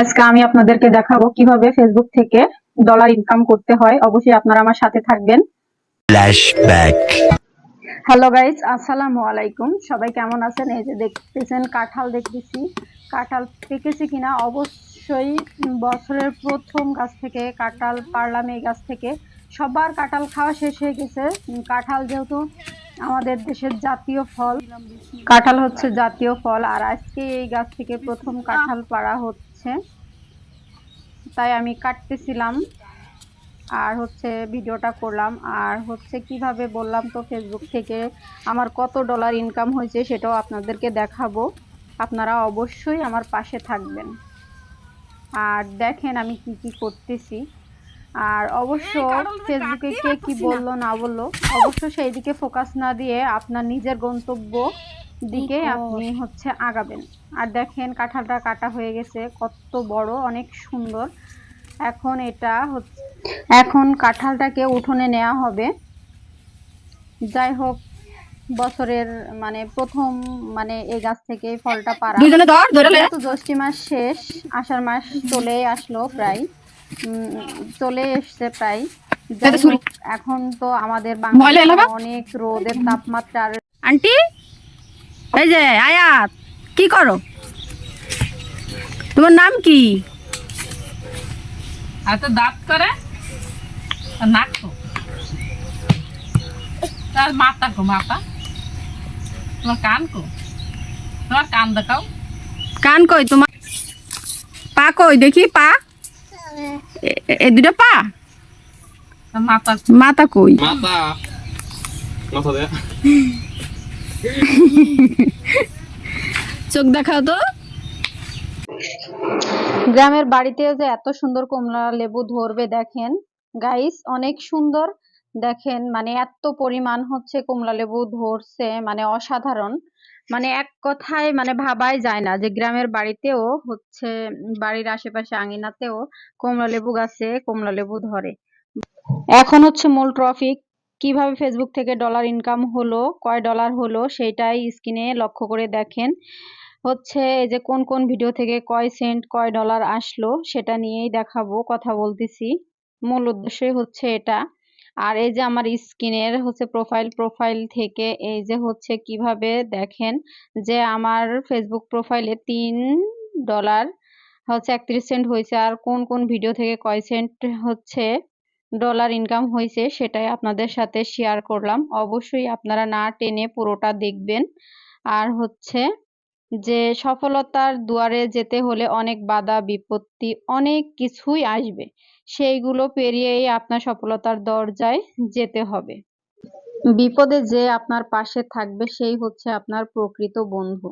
আজকে আমি আপনাদেরকে দেখাবো কীভাবে ফেসবুক থেকে ডলার ইনকাম করতে হয়। অবশ্যই আপনারা আমার সাথে থাকবেন। Flashback. হ্যালো গাইস আসসালামু আলাইকুম। সবাই কেমন আছেন? এই যে দেখতেছেন কাঁঠাল দেখতেছি। কাঁঠাল পেকেছে কিনা? অবশ্যই বছরের প্রথম গাছ থেকে কাঁঠাল পারলাম এই গাছ থেকে। সবার কাঁঠাল খাওয়া শেষ হয়ে গেছে। কাঁঠাল যেহেতু আমাদের দেশের জাতীয় ফল কাঁঠাল হচ্ছে জাতীয় ফল। আর আজকে এই গাছ থেকে প্রথম কাঁঠাল পাড়া হচ্ছে। তাই আমি কাটতেছিলাম আর হচ্ছে ভিডিওটা করলাম। আর হচ্ছে কীভাবে বললাম তো ফেসবুক থেকে আমার কত ডলার ইনকাম হয়েছে সেটাও আপনাদেরকে দেখাবো। আপনারা অবশ্যই আমার পাশে থাকবেন। আর দেখেন আমি কি কি করতেছি। আর অবশ্য ফেসবুকে কে কি বলল না বলল অবশ্য সেই দিকে ফোকাস না দিয়ে আপনার নিজের গন্তব্য দিকে আপনি হচ্ছে আগাবেন। আর দেখেন কাঁঠালটা কাটা হয়ে গেছে কত বড় অনেক সুন্দর। এখন এটা হচ্ছে এখন কাঁঠালটাকে উঠোনে নেওয়া হবে। যাই হোক বছরের মানে প্রথম মানে এই গাছ থেকে ফলটা পারা জ্যৈষ্ঠী মাস শেষ আষাঢ় মাস চলে আসলো প্রায়। উম, চলে এসছে প্রায়। এখন তো আমাদের? বাংলাদেশে অনেক রোদের তাপমাত্রার আন্টি? এই যে আয়াত কি করো? তোমার নাম কি? হাতে দাঁত করে নাক তো তার মাথা কো মাথা। তোমার কান কো তোমার কান দেখাও। কান কই? তোমার পা কই? দেখি পা। এ- দুটো পা? মাথা। মাথা কই? Mata. Mata deh. চোখ দেখাও তো। গ্রামের বাড়িতেও যে এত সুন্দর কমলা লেবু ধরবে দেখেন গাইস অনেক সুন্দর। দেখেন মানে এত পরিমাণ হচ্ছে কমলা লেবু ধরছে মানে অসাধারণ। মানে এক কথায় মানে ভাবাই যায় না যে গ্রামের বাড়িতেও হচ্ছে, বাড়ির আশেপাশে আঙিনাতেও কমলা লেবু গাছে কমলা লেবু ধরে। এখন হচ্ছে মূল টপিক কীভাবে ফেসবুক থেকে ডলার ইনকাম হলো, কয় ডলার হলো সেটাই স্ক্রিনে লক্ষ্য করে দেখেন। হচ্ছে এই যে কোন কোন ভিডিও থেকে কয় সেন্ট কয় ডলার আসলো, সেটা নিয়েই দেখাবো, কথা বলতেছি। মূল উদ্দেশ্যই হচ্ছে এটা। আর এই যে আমার স্ক্রিনের হচ্ছে প্রোফাইল প্রোফাইল থেকে এই যে হচ্ছে কীভাবে দেখেন যে আমার ফেসবুক প্রোফাইলে তিন ডলার হচ্ছে একত্রিশ সেন্ট হয়েছে, আর কোন কোন ভিডিও থেকে কয় সেন্ট হচ্ছে ডলার ইনকাম হয়েছে, সেটাই আপনাদের সাথে শেয়ার করলাম। অবশ্যই আপনারা না টেনে পুরোটা দেখবেন। আর হচ্ছে যে সফলতার দুয়ারে যেতে হলে অনেক বাধা, বিপত্তি, অনেক কিছুই আসবে। সেইগুলো পেরিয়েই আপনার সফলতার দরজায় যেতে হবে। বিপদে যে আপনার পাশে থাকবে, সেই হচ্ছে আপনার প্রকৃত বন্ধু।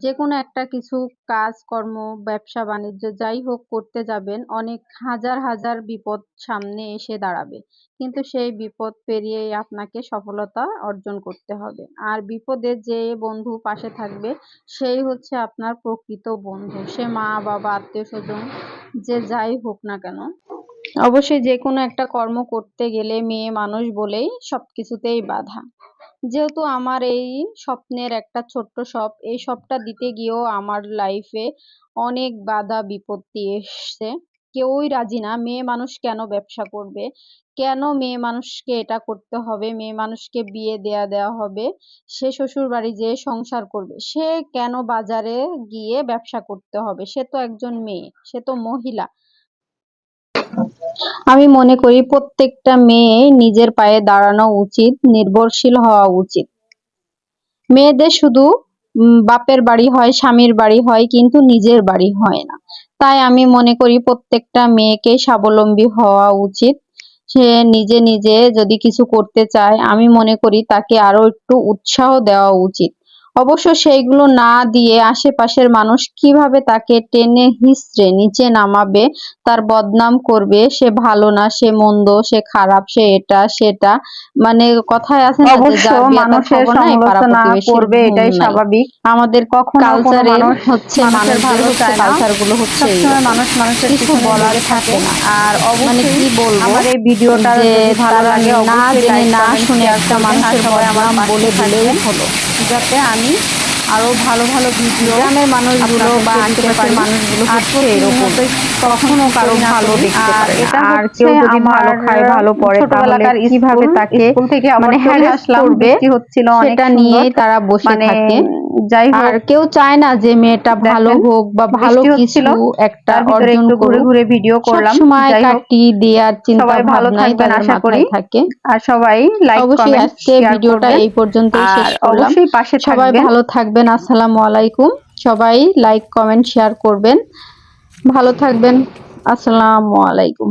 যে কোনো একটা কিছু কাজ, কর্ম, ব্যবসা, বাণিজ্য যাই হোক করতে যাবেন, অনেক হাজার হাজার বিপদ সামনে এসে দাঁড়াবে। কিন্তু সেই বিপদ পেরিয়ে আপনাকে সফলতা অর্জন করতে হবে। আর বিপদে যে বন্ধু পাশে থাকবে, সেই হচ্ছে আপনার প্রকৃত বন্ধু। সে মা, বাবা, আত্মীয় স্বজন, যে যাই হোক না কেন। অবশ্যই যে কোনো একটা কর্ম করতে গেলে মেয়ে মানুষ বলেই সবকিছুতেই বাধা। যেহেতু আমার এই স্বপ্নের একটা ছোট্ট শপ, এই শপটা দিতে গিয়েও আমার লাইফে অনেক বাধা, বিপত্তি এসছে। কেউই রাজি না, মেয়ে মানুষ কেন ব্যবসা করবে? কেন মেয়ে মানুষকে এটা করতে হবে? মেয়ে মানুষকে বিয়ে দেয়া দেওয়া হবে? সে শ্বশুর বাড়ি যেয়ে সংসার করবে, সে কেন বাজারে গিয়ে ব্যবসা করতে হবে? সে তো একজন মেয়ে, সে তো মহিলা। আমি মনে করি প্রত্যেকটা মেয়ে নিজের পায়ে দাঁড়ানো উচিত, নির্ভরশীল হওয়া উচিত। মেয়েদের শুধু বাপের বাড়ি হয়, স্বামীর বাড়ি হয়, কিন্তু নিজের বাড়ি হয় না। তাই আমি মনে করি প্রত্যেকটা মেয়েকে স্বাবলম্বী হওয়া উচিত। সে নিজে নিজে যদি কিছু করতে চায়, আমি মনে করি তাকে আরও একটু উৎসাহ দেওয়া উচিত। অবশ্য সেইগুলো না দিয়ে আশেপাশের মানুষ কীভাবে তাকে টেনে হিঁচড়ে নিচে নামাবে তার বদনাম করবে সে ভালো না সে মন্দ সে খারাপ সে এটা সেটা মানে কথায় আছে না যে যার বিয়ে তার মানুষের খবর নাই, পাড়া সমালোচনা প্রতিবেশীর করবে এটাই স্বাভাবিক। আমাদের কখনো কালচারে হচ্ছে মানুষের ভালো চায়। কালচারগুলো হচ্ছে মানুষ মানুষের কিছু বলার থাকে না। আর মানে কি বলব? আমার এই ভিডিওটা যে যদি ভালো লাগে না জেনে না শুনে একটা মানুষের সবাই আমার বলে দিলেই হলো। যাতে আমি me আরও ভালো ভালো ভিডিও গ্রামের মানুষগুলো বা আশেপাশের মানুষগুলো হচ্ছে এরকম। কখনো কারও ভালো দেখতে পারে। আর কেউ যদি ভালো খায় ভালো পড়ে ছোটবেলাকার কীভাবে তাকে স্কুল থেকে মানে হ্যারাস করবে হচ্ছিল সেটা নিয়েই তারা বসে থাকে। যাই হোক আর কেউ চায় না যে মেয়েটা ভালো হোক বা ভালো কিছু একটা অর্জন ঘুরে ঘুরে ভিডিও করলাম। সময় কাটি দেওয়ার চিন্তা ভাবনাই তাদের আশা করি। থাকে। আর সবাই লাইক অবশ্যই আজকে ভিডিওটা এই পর্যন্তই শেষ করলাম। অবশ্যই পাশে সবাই ভালো থাকবেন আসসালামু আলাইকুম। সবাই লাইক কমেন্ট শেয়ার করবেন। ভালো থাকবেন। আসসালামু আলাইকুম।